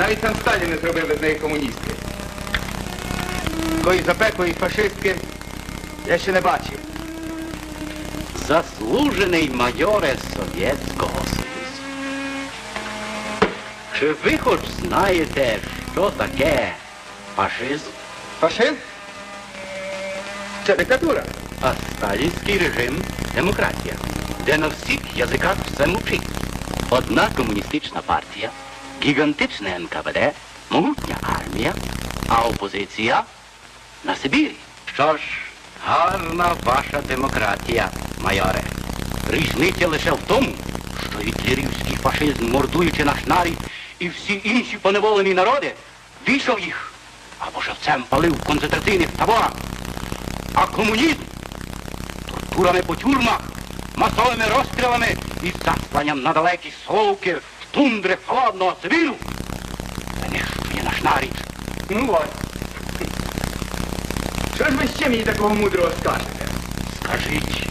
Навіть сам Сталін не зробив з неї комуністки. Такої запеклої фашистки я ще не бачив. Заслужений майоре Совєтського Союзу. Чи ви хоч знаєте, що таке фашизм? Фашизм? Це диктатура. А сталінський режим демократія, де на всіх язиках все мовчить. Одна комуністична партія, гігантичне НКВД, могутня армія, а опозиція на Сибірі. Що ж, гарна ваша демократія, майоре. Різниця лише в тому, що гітлерівський фашизм, мордуючи наш нарід і всі інші поневолені народи, вішав їх або живцем палив в концентраційних таборах. А комунізм турами по тюрмах, масовими розстрілами і засланням на далекі совки в тундри холодного Сибіру знищує наш нарід. Ну от. Що ж ви ще мені такого мудрого скажете? Скажіть,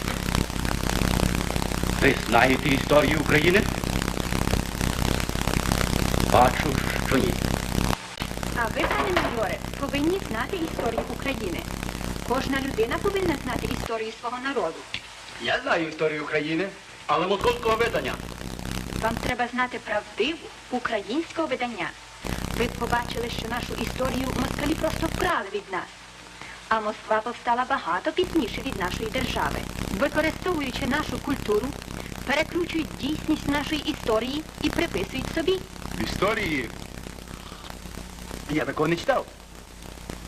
ви знаєте історію України? Бачу, що ні. А ви, пане майоре, повинні знати історію України. Кожна людина повинна знати історію свого народу. Я знаю історію України, але московського видання. Вам треба знати правдиву українського видання. Ви б побачили, що нашу історію москалі просто вкрали від нас. А Москва повстала багато пізніше від нашої держави. Використовуючи нашу культуру, перекручують дійсність нашої історії і приписують собі. В історії я такого не читав.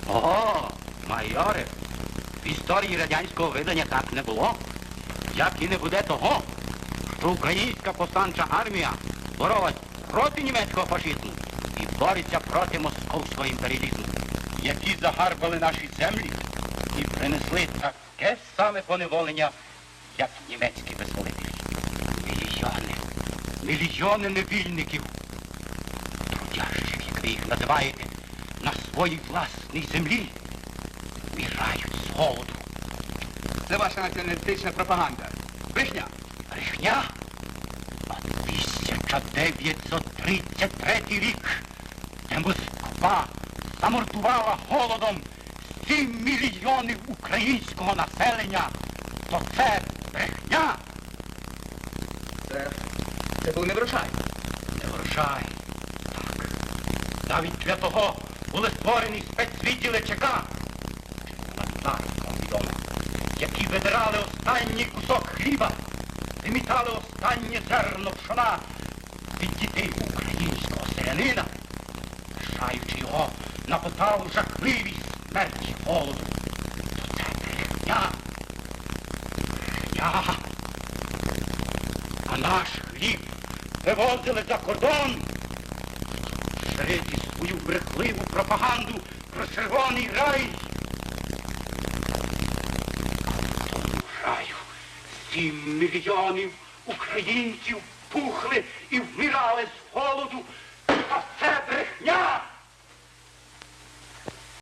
О, майоре, в історії радянського видання так не було. Як і не буде того, українська повстанча армія боролась проти німецького фашизму і бореться проти московського імперіалізму, які загарбали наші землі і принесли таке саме поневолення, як німецькі визволителі. Мільйони, мільйони невільників, трудящих, як ви їх називаєте, на своїй власній землі вмирають з голоду. Це ваша націоналістична пропаганда. Брехня. Брехня? А 1933 рік, де Москва замордувала голодом 7 мільйонів українського населення, то це брехня, Це, це був не врожай. не врожай. Так. Навіть для того були створені спецвідділи ЧК, які видирали останній кусок хліба, вимітали останнє зерно пшона від дітей українського селянина, лишаючи його на поталу жахливій смерті голоду. То це брехня. Брехня. А наш хліб вивозили за кордон, ширити свою брехливу пропаганду про червоний рай. Раю сім мільйонів українців пухли і вмирали з голоду. А це брехня!